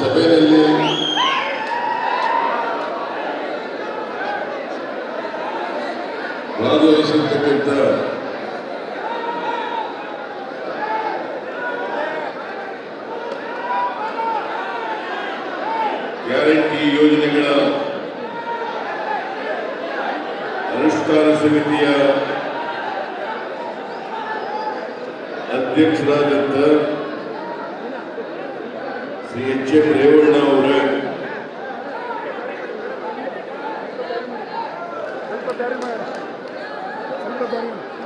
ಸಭೆಯಲ್ಲಿ ಭಾಗವಹಿಸಿರ್ತಕ್ಕಂಥ ಗ್ಯಾರಂಟಿ ಯೋಜನೆಗಳ ಅನುಷ್ಠಾನ ಸಮಿತಿಯ ಅಧ್ಯಕ್ಷರಾದಂಥ ಶ್ರೀ ಎಚ್ ಎಂ ರೇವಣ್ಣ ಅವರ.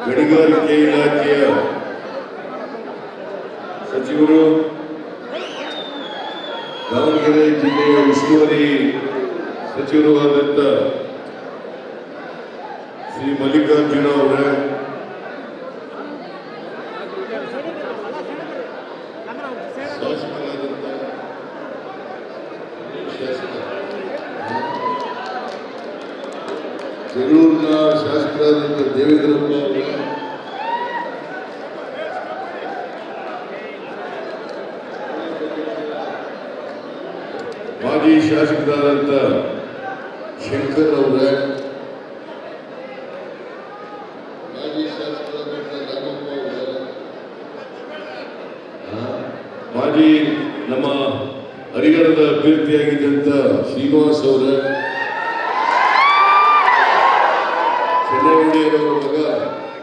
ಗಣಿಗಾರಿಕೆ ಇಲಾಖೆಯ ಸಚಿವರು, ದಾವಣಗೆರೆ ಜಿಲ್ಲೆಯ ಉಸ್ತುವಾರಿ ಸಚಿವರು ಆದಂತ ಶ್ರೀ ಮಲ್ಲಿಕಾರ್ಜುನ ಅವರ ಜಗಳೂರಿನ ಶಾಸಕರಾದಂಥ ದೇವೇಂದ್ರಪ್ಪ ಅವರ ಮಾಜಿ ಶಾಸಕರಾದಂಥ did over the.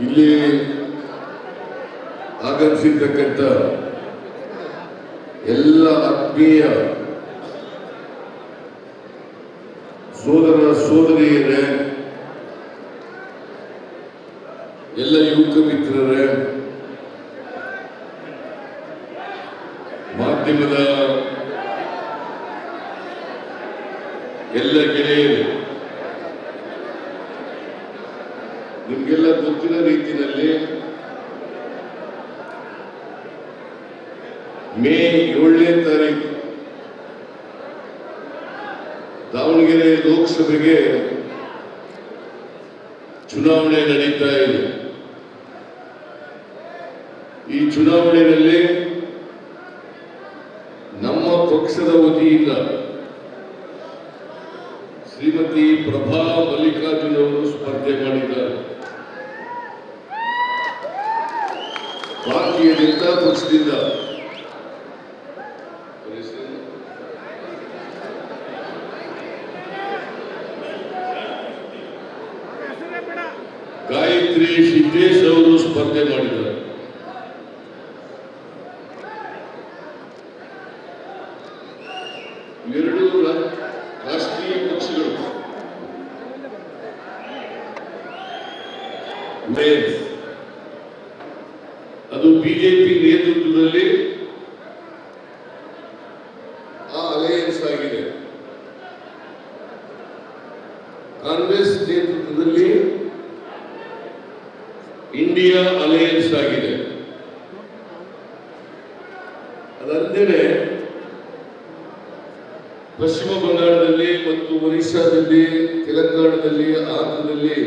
ಇಲ್ಲಿ ಆಗಮಿಸಿರ್ತಕ್ಕಂಥ ಎಲ್ಲ ಆತ್ಮೀಯ ಸೋದರ ಸೋದರಿಯರೇ ಎಲ್ಲ ಯುವಕ ಮಿತ್ರರೇ ಮಾಧ್ಯಮದ ಮೇ ಏಳನೇ ತಾರೀಕು ದಾವಣಗೆರೆ ಲೋಕಸಭೆಗೆ ಚುನಾವಣೆ ನಡೀತಾ ಇದೆ ಈ ಚುನಾವಣೆಯಲ್ಲಿ ನಮ್ಮ ಪಕ್ಷದ ವತಿಯಿಂದ ಶ್ರೀಮತಿ ಪ್ರಭಾ ಮಲ್ಲಿಕಾರ್ಜುನ್ ಅವರು ಸ್ಪರ್ಧೆ ಮಾಡಿದ್ದಾರೆ ಭಾರತೀಯ ಜನತಾ ಪಕ್ಷದಿಂದ? ಗಾಯತ್ರಿ ಸಿದ್ದೇಶ್ ಅವರು ಸ್ಪರ್ಧೆ ಮಾಡಿದ್ದಾರೆ ಎರಡು ರಾ- ರಾಷ್ಟ್ರೀಯ ಪಕ್ಷಗಳು ವೇವ್ಸ್. ಅದು ಬಿಜೆಪಿ ನೇತೃತ್ವದಲ್ಲಿ ಆ ಅಲಯನ್ಸ್ ಆಗಿದೆ ಕಾಂಗ್ರೆಸ್ ನೇತೃತ್ವದಲ್ಲಿ ಇಂಡಿಯಾ ಅಲಯನ್ಸ್ ಆಗಿದೆ. ಅದಲ್ಲದೆ ಪಶ್ಚಿಮ ಬಂಗಾಳದಲ್ಲಿ ಮತ್ತು ಒರಿಸ್ಸಾದಲ್ಲಿ ತೆಲಂಗಾಣದಲ್ಲಿ ಆಂಧ್ರದಲ್ಲಿ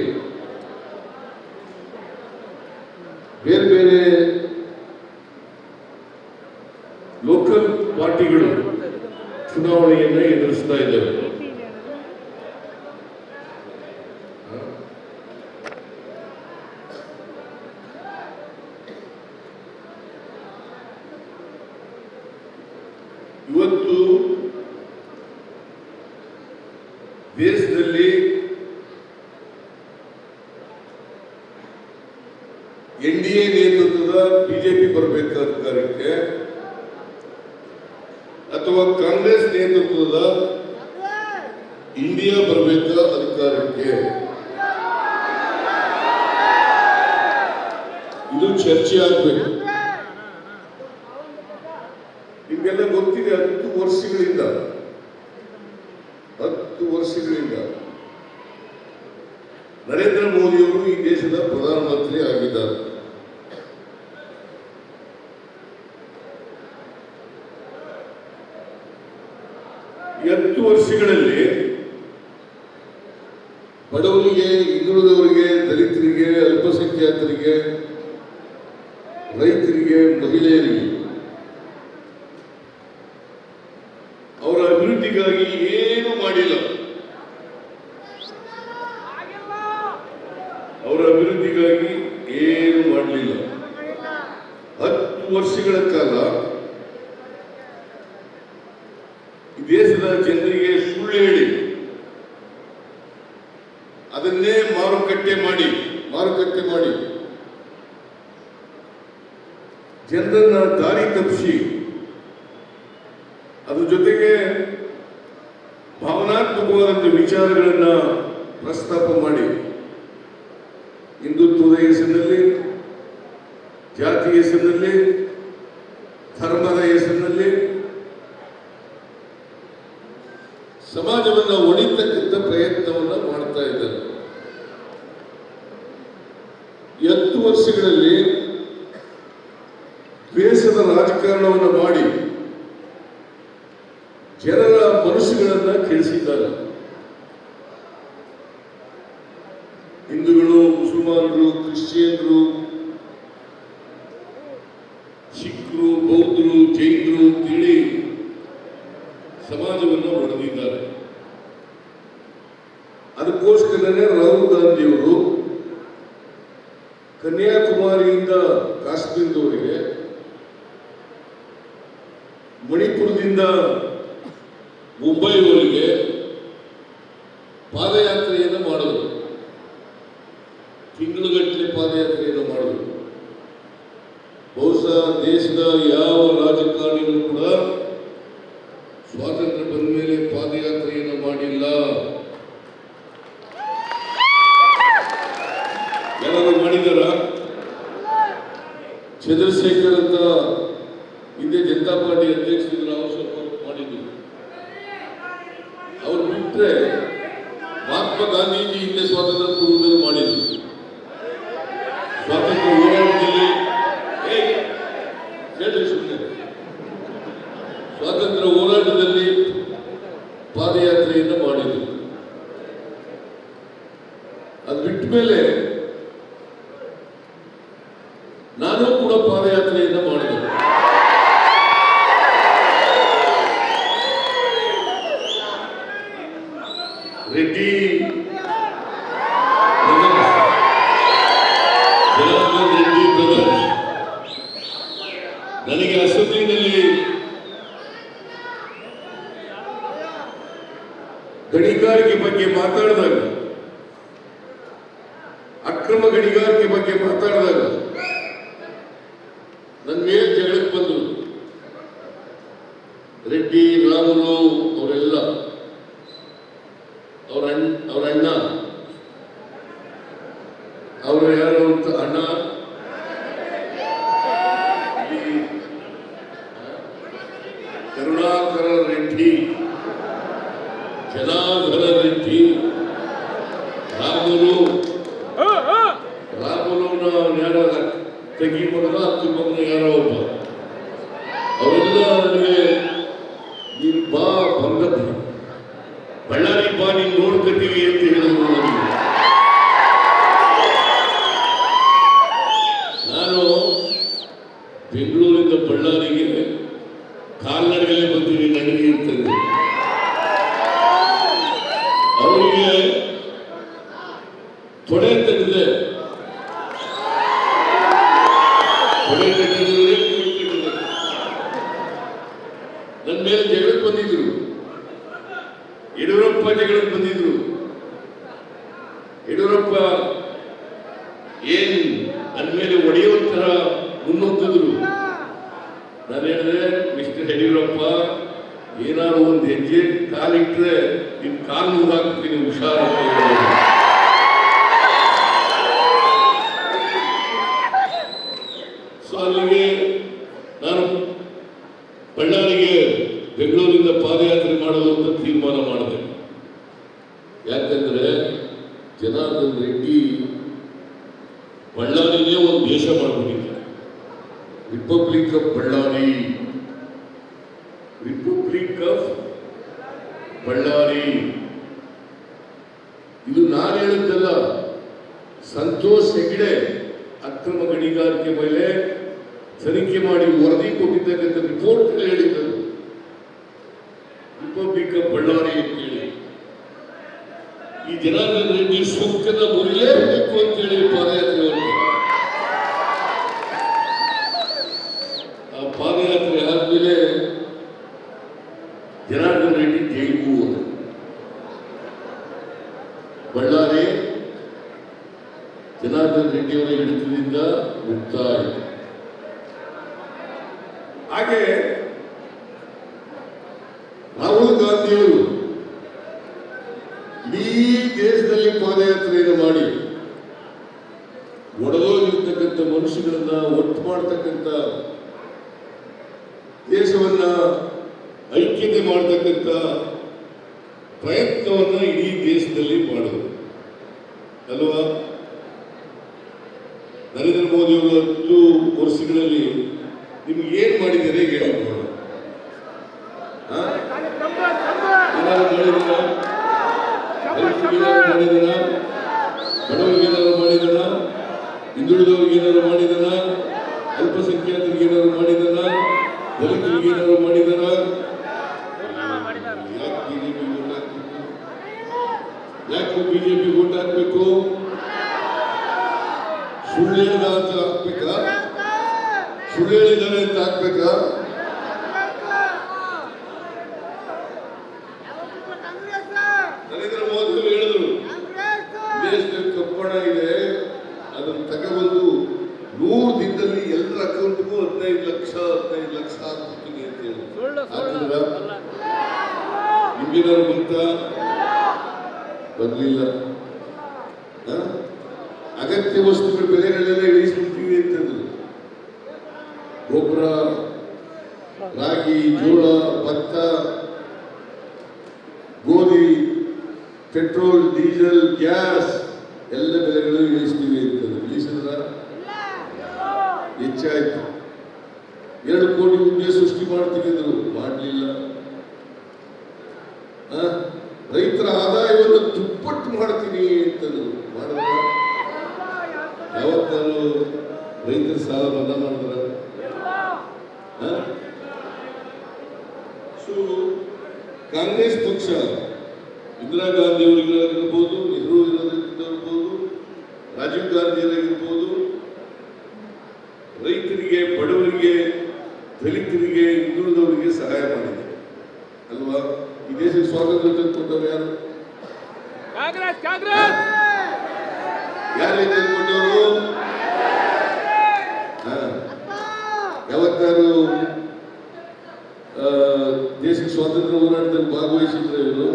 ಇವತ್ತು ದೇಶದಲ್ಲಿ ಎನ್ ಡಿ ಎ ನೇತೃತ್ವದ ಬಿಜೆಪಿ ಬರಬೇಕು ಅಧಿಕಾರಕ್ಕೆ ಅಥವಾ ಕಾಂಗ್ರೆಸ್ ನೇತೃತ್ವದ ಇಂಡಿಯಾ ಬರಬೇಕ ಅಧಿಕಾರಕ್ಕೆ. ಇದು ಚರ್ಚೆ ಆಗಬೇಕು ವರ್ಷಗಳಿಂದ. ಹತ್ತು ವರ್ಷಗಳಿಂದ. ನರೇಂದ್ರ ಮೋದಿಯವರು ಈ ದೇಶದ ಪ್ರಧಾನಮಂತ್ರಿ ಆಗಿದ್ದಾರೆ. ಹತ್ತು ವರ್ಷಗಳಲ್ಲಿ ಬಡವರಿಗೆ, ಹಿಂದುಳಿದವರಿಗೆ, ದಲಿತರಿಗೆ, ಅಲ್ಪಸಂಖ್ಯಾತರಿಗೆ, ರೈತರಿಗೆ, ಮಹಿಳೆಯರಿಗೆ ಅವರ ಅಭಿವೃದ್ಧಿಗಾಗಿ ಏನು ಮಾಡಿಲ್ಲ. ಅವರ ಅಭಿವೃದ್ಧಿಗಾಗಿ ಏನು ಮಾಡಲಿಲ್ಲ. ಹತ್ತು ವರ್ಷಗಳ ಕಾಲ ದೇಶದ ಜನರಿಗೆ ಸುಳ್ಳು ಹೇಳಿ ಅದನ್ನೇ ಮಾರುಕಟ್ಟೆ ಮಾಡಿ ಮಾರುಕಟ್ಟೆ ಮಾಡಿ. ಜನರನ್ನ ದಾರಿ ತಪ್ಪಿಸಿ ಅದ್ರ ಜೊತೆಗೆ ಭಾವನಾತ್ಮಕವಾದಂಥ ವಿಚಾರಗಳನ್ನು ಪ್ರಸ್ತಾಪ ಮಾಡಿ. ಹಿಂದುತ್ವದ ಹೆಸರಿನಲ್ಲಿ ಜಾತಿ ಹೆಸರಿನಲ್ಲಿ মুসলমান রূপ খ্রিস্টিয়ান রূপ ತಿಂಗಳುಗಟ್ಟಲೆ ಪಾದಯಾತ್ರೆಯನ್ನು ಮಾಡಿದರು ಬಹುಶಃ ದೇಶದ ಯಾವ ರಾಜಕಾರಣಿಗಳು ಕೂಡ ಸ್ವಾತಂತ್ರ್ಯ ಬಂದ ಮೇಲೆ ಪಾದಯಾತ್ರೆಯನ್ನು ಮಾಡಿಲ್ಲ. ಯಾರು ಮಾಡಿದಾರ ಚಂದ್ರಶೇಖರ್ ಅಂತ ಹಿಂದೆ ಜನತಾ ಪಾರ್ಟಿ ಅಧ್ಯಕ್ಷರಿದ್ರು ಅವರು ಸ್ವಲ್ಪ ಮಾಡಿದ್ರು ಅವ್ರು ಬಿಟ್ರೆ ಮಹಾತ್ಮ ಗಾಂಧೀಜಿ ಹಿಂದೆ ಸ್ವಾತಂತ್ರ್ಯ ಪೂರ್ವದಲ್ಲಿ ಮಾಡಿದ್ರು ಸ್ವಾತಂತ್ರ್ಯ ಹೋರಾಟದಲ್ಲಿ ಏಯ್, ಕೇಳ್ರಿ ಸುಮ್ಮನೆ ಸ್ವಾತಂತ್ರ್ಯ ಹೋರಾಟದಲ್ಲಿ ಪಾದಯಾತ್ರೆಯನ್ನು ಮಾಡಿದ್ರು ಅದು ಬಿಟ್ಟ ಮೇಲೆ ನಾನು ಕೂಡ ಪಾದಯಾತ್ರೆಯನ್ನು ಮಾಡಿದೆ ರೆಡ್ಡಿ brothers, ಜನಾರ್ದನ್ ರೆಡ್ಡಿ ಬ್ರದರ್ಸ್ ನನಗೆ ಅಸೆಂಬ್ಲಿನಲ್ಲಿ ಗಣಿಗಾರಿಕೆ ಬಗ್ಗೆ ಮಾತಾಡಿದಾಗ, ಅಕ್ರಮ ಗಣಿಗಾರಿಕೆ ಬಗ್ಗೆ ಮಾತಾಡಿದಾಗ ನನ್ನ ಮೇಲೆ ಜಗಳಕ್ಕೆ ಬಂದರು. ರೆಡ್ಡಿ, ರಾಮುಲು, ಅವರೆಲ್ಲ. ಅವ್ರ ಅವ್ರ ಅಣ್ಣ. ಅವರು ಯಾರು ಅಂತ ಅಣ್ಣ. ಕರುಣಾಕರ ರೆಡ್ಡಿ. ಜನಾರ್ದನ Por ಬೆಂಗಳೂರಿಂದ ಪಾದಯಾತ್ರೆ ಮಾಡಲು ಅಂತ ತೀರ್ಮಾನ ಮಾಡಿದೆ. ಯಾಕಂದ್ರೆ ಜನಾರ್ದನ್ ರೆಡ್ಡಿ ಬಳ್ಳಾರಿನೇ ಒಂದು ದೇಶ ಮಾಡಿಬಿಟ್ಟಿದ್ದ. Republic of Ballari republic of Ballari ಇದು ನಾನು ಹೇಳಿದ್ದಲ್ಲ ಸಂತೋಷ್ ಹೆಗ್ಡೆ ಅಕ್ರಮ ಗಣಿಗಾರಿಕೆ ಮೇಲೆ ತನಿಖೆ ಮಾಡಿ ವರದಿ ಕೊಟ್ಟಿದ್ದಕ್ಕಂಥ ರಿಪೋರ್ಟ್ ಹೇಳಿದ್ದರು ರಿಪಬ್ಲಿಕ್ ಆಫ್ ಬಳ್ಳಾರಿ ಅಂತ ಹೇಳಿ ಈ ರೆಡ್ಡಿ ಸೂಕ್ತದ ಮುರಿಲೇಬೇಕು ಅಂತೇಳಿ ಪಾದಯಾತ್ರೆ. ಆ ಪಾದಯಾತ್ರೆ ಆದ್ಮೇಲೆ ಜನಾರ್ದನ್ ರೆಡ್ಡಿ ಜೈಲಿಗೂ ಬಳ್ಳಾರಿ ಜನಾರ್ದನ್ ರೆಡ್ಡಿಯವರ ಹಿಡಿತದಿಂದ ಮುಕ್ತ ಆಯಿತು ಹಾಗೆ ರಾಹುಲ್ ಗಾಂಧಿಯವರು ಇಡೀ ದೇಶದಲ್ಲಿ ಪಾದಯಾತ್ರೆಯನ್ನು ಮಾಡಿ. ಒಡೆದೋಗಿರ್ತಕ್ಕಂಥ ಮನುಷ್ಯಗಳನ್ನ ಒಟ್ಟು ಮಾಡ್ತಕ್ಕಂಥ ದೇಶವನ್ನ ಐಕ್ಯತೆ ಮಾಡತಕ್ಕಂಥ ಪ್ರಯತ್ನವನ್ನ ಇಡೀ ದೇಶದಲ್ಲಿ ಮಾಡೋದು ಅಲ್ವಾ? ನರೇಂದ್ರ ಮೋದಿ ಅವರು ಹತ್ತು ವರ್ಷಗಳಲ್ಲಿ ನಿಮ್ಗೆ ಏನ್ ಮಾಡಿದ್ದಾರೆ ಏನಾದ್ರು ಮಾಡಿದಾರ ಬಡವರಿಗೆ ಏನಾದ್ರು ಮಾಡಿದಾರ ಹಿಂದುಳಿದವರಿಗೆ ಏನಾದ್ರು ಮಾಡಿದಾರ ಅಲ್ಪಸಂಖ್ಯಾತರಿಗೆ ಏನಾದ್ರು ಮಾಡಿದಾರ ದಲಿತರಿಗೆ ಏನಾದ್ರು ಮಾಡಿದಾರ ಯಾಕೆ ಬಿಜೆಪಿ ಓಟ್ ಹಾಕ್ಬೇಕು ಯಾಕೆ ಬಿಜೆಪಿ ಓಟ್ ಹಾಕ್ಬೇಕು ಸುಳ್ಳು ಹೇಳಿದ ಅಂತ ಹಾಕ್ಬೇಕಾ ಸುಳ್ಳು ಹೇಳಿದ್ದಾರೆ ಅಂತ ಹಾಕ್ಬೇಕಾ ನರೇಂದ್ರ ಮೋದಿ ಅವರು ಹೇಳಿದ್ರು ಇದೆ ಅದನ್ನು ತಗೊಬಂದು ನೂರು ದಿನದಲ್ಲಿ ಎಲ್ಲರ ಅಕೌಂಟ್ಗೂ ಹದಿನೈದು ಲಕ್ಷ ಹದಿನೈದು ಲಕ್ಷ ಹಾಕ್ಬಿಡ್ತೀನಿ ಅಂತ ಹೇಳಿ? ನಿಮ್ಗೇನಾದ್ರು ಬಂತಾ ಬರ್ಲಿಲ್ಲ? ಅಗತ್ಯ ವಸ್ತುಗಳ ಬೆಲೆಗಳೆಲ್ಲ ಇಳಿಸ್ಬಿಡ್ತೀವಿ ಅಂತಂದ್ರು. ಗೊಬ್ಬರ ರಾಗಿ ಜೋಳ ಭತ್ತ ಗೋಧಿ ಪೆಟ್ರೋಲ್ ಡೀಸೆಲ್ ಗ್ಯಾಸ್. ಎಲ್ಲ ಬೆಲೆಗಳು ಇಳಿಸ್ತೀವಿ ಅಂತಂದ್ರೆ ಇಳಿಸಿದ್ರ ಹೆಚ್ಚಾಯ್ತು. ಎರಡು ಕೋಟಿ ಉದ್ಯೋಗ ಸೃಷ್ಟಿ ಮಾಡ್ತೀನಿ ಮಾಡ್ಲಿಲ್ಲ. ಮಾಡಲಿಲ್ಲ ರೈತರ ಆದಾಯವನ್ನು ದುಪ್ಪಟ್ಟು ಮಾಡ್ತೀನಿ ಅಂತಂದ್ರು ಮಾಡಿದ್ರ ಯಾವತ್ತಾರು ರೈತರ ಸಾಲ ಮನ್ನಾ ಮಾಡಿದ್ರ ಕಾಂಗ್ರೆಸ್ ಪಕ್ಷ ಇಂದಿರಾ ಗಾಂಧಿ ರಾಜೀವ್ ಗಾಂಧಿಯವರಾಗಿರ್ಬೋದು ರೈತರಿಗೆ ಬಡವರಿಗೆ ದಲಿತರಿಗೆ ಹಿಂದುಳಿದವರಿಗೆ ಸಹಾಯ ಮಾಡಿದೆ. ಅಲ್ವಾ? ಈ ದೇಶಕ್ಕೆ ಸ್ವಾತಂತ್ರ್ಯ ತಂದುಕೊಟ್ಟವ್ರು ಯಾರು? ಯಾರೇ ತಂದುಕೊಟ್ಟವರು? ಯಾವತ್ತಾರು ದೇಶಕ್ಕೆ ಸ್ವಾತಂತ್ರ್ಯ ಹೋರಾಟದಲ್ಲಿ ಭಾಗವಹಿಸಿದ್ರೆ ಇವರು?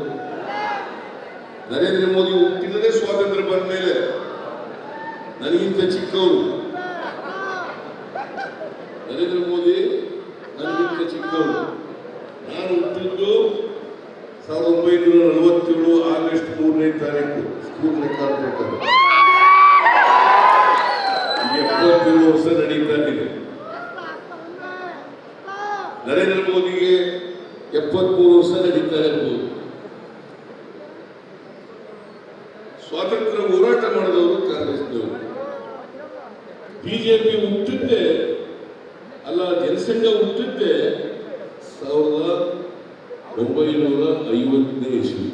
ನರೇಂದ್ರ ಮೋದಿ ಹುಟ್ಟಿದ್ರೆ ಸ್ವಾತಂತ್ರ್ಯ ಬಂದ ಮೇಲೆ ನನಗಿಂತ ಚಿಕ್ಕವರು ನರೇಂದ್ರ ಮೋದಿ, ನನಗಿಂತ ಚಿಕ್ಕವರು ನಾನು ಹುಟ್ಟಿದ್ದು ಸಾವಿರದ ಒಂಬೈನೂರ ನಲವತ್ತೇಳು ಆಗಸ್ಟ್ ಮೂರನೇ ತಾರೀಕು ಸ್ಕೂಲ್ ರೆಕಾರ್ಡ್ ಪ್ರಕಾರ ಎಪ್ಪತ್ತೇಳು ವರ್ಷ ನಡೀತಾ ಇದೆ. ನರೇಂದ್ರ ಮೋದಿಗೆ ಎಪ್ಪತ್ಮೂರು ವರ್ಷ ನಡೀತಾ ಇರ್ಬೋದು ಸ್ವಾತಂತ್ರ್ಯ ಹೋರಾಟ ಮಾಡಿದವರು ಕಾಂಗ್ರೆಸ್ನವರು ಬಿಜೆಪಿ ಹುಟ್ಟಿದ್ದೆ ಅಲ್ಲ ಜನಸಂಘ ಹುಟ್ಟಿದ್ದೆ ಸಾವಿರದ ಒಂಬೈನೂರ ಐವತ್ತನೇ ಇಸ್ವಿ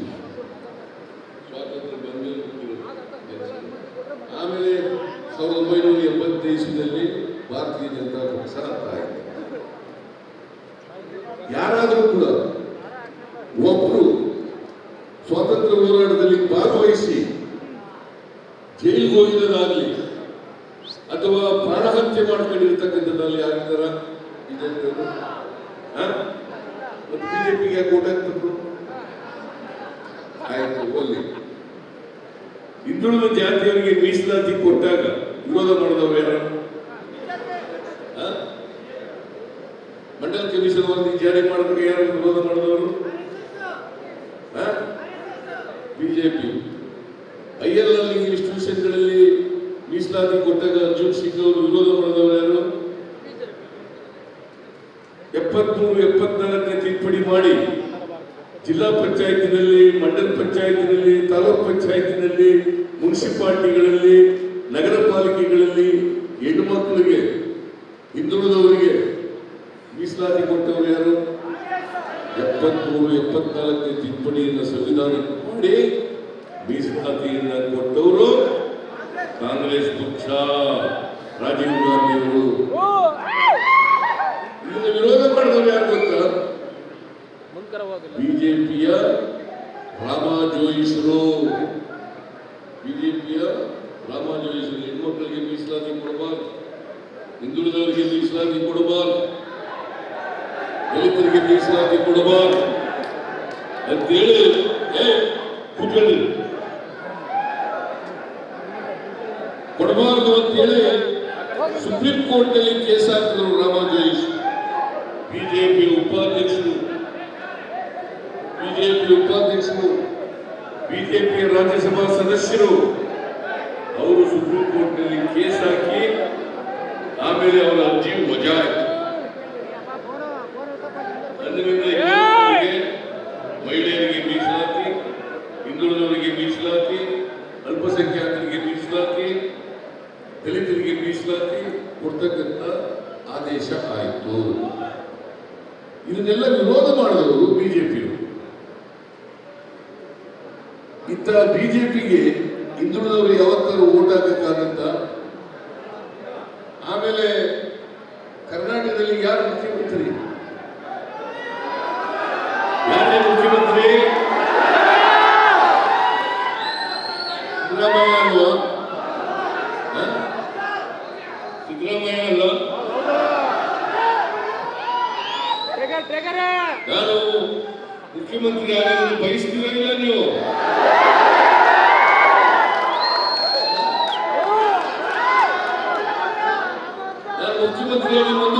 ಸ್ವಾತಂತ್ರ್ಯ ಬಂದ್ಮೇಲೆ ಹುಟ್ಟಿರೋದು ಜನಸಂಘ. ಆಮೇಲೆ ಸಾವಿರದ ಒಂಬೈನೂರ ಎಂಬತ್ತನೇ ಇಸ್ವಿನಲ್ಲಿ ಭಾರತೀಯ ಜನತಾ ಪಕ್ಷ ಅಂತ ಆಯಿತು. ಯಾರಾದರೂ ಕೂಡ ಒಬ್ಬರು ಸ್ವಾತಂತ್ರ್ಯ ಹೋರಾಟದಲ್ಲಿ ಭಾಗವಹಿಸಿ ಜೈಲಿಗೆ ಹೋಗಿರೋದಾಗಲಿ ಅಥವಾ ಪ್ರಾಣಹತ್ಯೆ ಮಾಡ್ಕೊಂಡಿರ್ತಕ್ಕಂಥದ್ದಲ್ಲಿ ಯಾರಿದ್ದಾರ ಬಿಜೆಪಿಯವರು ಮತ್ತು ಬಿಜೆಪಿಗೆ ಯಾಕೆ ಓಟ್ ಹಾಕ್ಬೇಕು ಆಯ್ತು ಹೋಗ್ಲಿ ಹಿಂದುಳಿದ ಜಾತಿಯವರಿಗೆ ಮೀಸಲಾತಿ ಕೊಟ್ಟಾಗ ಆ? ಕಮಿಷನ್ ವರದಿ ಜಾರಿ ಮಾಡೋದಕ್ಕೆ ಯಾರು ವಿರೋಧ ಮಾಡಿದವರು. ಬಿಜೆಪಿ ಐ ಎಲ್ ಅಲ್ಲಿ ಇನ್ಸ್ಟಿಟ್ಯೂಷನ್ಗಳಲ್ಲಿ ಮೀಸಲಾತಿ ಕೊಟ್ಟಾಗ ಅರ್ಜುನ್ ಸಿಂಗ್ ಅವರು ವಿರೋಧ ಮಾಡಿದವರು ಯಾರು? ಎಪ್ಪತ್ಮೂರು, ಎಪ್ಪತ್ನಾಲ್ಕನೇ ತಿದ್ದುಪಡಿ ಮಾಡಿ ಜಿಲ್ಲಾ ಪಂಚಾಯತಿನಲ್ಲಿ, ಮಂಡಲ ಪಂಚಾಯತಿನಲ್ಲಿ, ತಾಲೂಕ್ ಪಂಚಾಯತಿನಲ್ಲಿ, ಮುನ್ಸಿಪಾಲ್ಟಿಗಳಲ್ಲಿ ನಗರ ಪಾಲಿಕೆಗಳಲ್ಲಿ ಹೆಣ್ಣು ಮಕ್ಕಳಿಗೆ ಹಿಂದುಳಿದವರಿಗೆ ಮೀಸಲಾತಿ ಕೊಟ್ಟವರು ಯಾರು? ಎಪ್ಪತ್ಮೂರು, ಎಪ್ಪತ್ನಾಲ್ಕನೇ ತಿದ್ದುಪಡಿಯನ್ನು ಸಂವಿಧಾನ ಮಾಡಿ ಮೀಸಲಾತಿಯನ್ನ ಕೊಟ್ಟವರು ಕಾಂಗ್ರೆಸ್ ಪಕ್ಷ. ರಾಜೀವ್ ಗಾಂಧಿ ಅವರು. ವಿರೋಧ ಮಾಡಿದವರು ಯಾರು ಗೊತ್ತಾ? ಬಿಜೆಪಿಯ ರಾಮ ಜೋಯಿಸರು ಬಿಜೆಪಿಯ ರಾಮ ಜೋಯಿಸರು ಹೆಣ್ಮಕ್ಳಿಗೆ ಮೀಸಲಾತಿ ಕೊಡಬಾರ್ದು. ಹಿಂದುಳಿದವರಿಗೆ ಮೀಸಲಾತಿ ಕೊಡಬಾರ್ದು. ಮೀಸಲಾತಿ ಕೊಡಬಾರ್ದು ಅಂತೇಳಿ, ಏ, ಕೂತ್ಕೊಳ್ಳಿ. ಅಂತೇಳಿ ಸುಪ್ರೀಂ ಕೋರ್ಟ್ನಲ್ಲಿ ಕೇಸ್ ಹಾಕಿದ್ರು ರಾಮ ಬಿಜೆಪಿ ಉಪಾಧ್ಯಕ್ಷರು ಬಿಜೆಪಿ ಉಪಾಧ್ಯಕ್ಷರು, ಬಿಜೆಪಿ ರಾಜ್ಯಸಭಾ ಸದಸ್ಯರು ಅವರು ಸುಪ್ರೀಂ ಕೋರ್ಟ್ನಲ್ಲಿ ಕೇಸ್ ಹಾಕಿ ಆಮೇಲೆ ಅವರ ಅರ್ಜಿ ವಜಾ ಆಯ್ತು ಅಂದಿನಿಂದ ಇನ್ನೊಬ್ಬರಿಗೆ ಮಹಿಳೆಯರಿಗೆ ಮೀಸಲಾತಿ ಹಿಂದುಳಿದವರಿಗೆ ಮೀಸಲಾತಿ ಅಲ್ಪಸಂಖ್ಯಾತರಿಗೆ ಮೀಸಲಾತಿ ದಲಿತರಿಗೆ ಮೀಸಲಾತಿ ಕೊಡ್ತಕ್ಕಂಥ ಆದೇಶ ಆಯಿತು. ಇದನ್ನೆಲ್ಲ ವಿರೋಧ ಮಾಡಿದವರು ಬಿಜೆಪಿಯವರು. ಇತ್ತ ಬಿಜೆಪಿಗೆ ಹಿಂದುಳಿದವರು ಯಾವತ್ತಾದ್ರೂ ಓಟ್ ಹಾಕಕ್ಕಾಗತ್ತ ಆಮೇಲೆ ಕರ್ನಾಟಕದಲ್ಲಿ ಯಾರು ಮುಖ್ಯಮಂತ್ರಿ? ಯಾರೇ ಮುಖ್ಯಮಂತ್ರಿ? ಸಿದ್ದರಾಮಯ್ಯ సిద్ధరంగయ్యలో ನಾನು ಮುಖ್ಯಮಂತ್ರಿ ಆಗೋದನ್ನು ಬಯಸ್ತಿರಲಿಲ್ಲ ನೀವು ನಾನು ಮುಖ್ಯಮಂತ್ರಿ ಆಗೋದನ್ನು